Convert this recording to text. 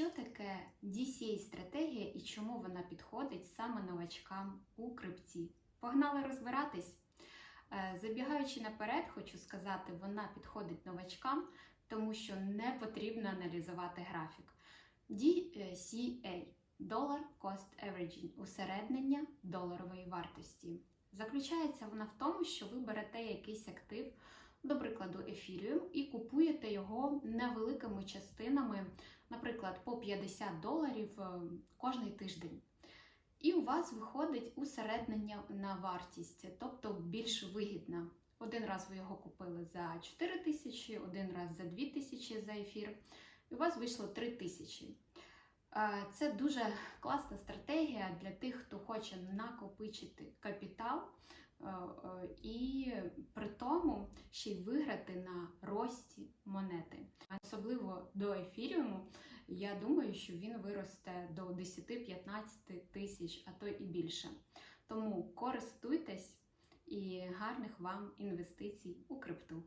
Що таке DCA-стратегія і чому вона підходить саме новачкам у крипті? Погнали розбиратись. Е, Забігаючи наперед, хочу сказати, вона підходить новачкам, тому що не потрібно аналізувати графік. DCA Dollar Cost Averaging усереднення доларової вартості. Заключається вона в тому, що ви берете якийсь актив, до прикладу, ефіріум, і купуєте його невеликими частинами, наприклад, по 50 доларів е, кожний тиждень. І у вас виходить усереднення на вартість, тобто більш вигідна. Один раз ви його купили за 4 тисячі, один раз за 2 тисячі за ефір, і у вас вийшло 3 тисячі. Е, Це дуже класна стратегія для тих, хто хоче накопичити капітал е, і при тому ще й виграти на рості монети. Особливо до ефіріуму, я думаю, що він виросте до 10-15 тисяч, а то і більше. Тому користуйтесь і гарних вам інвестицій у крипту.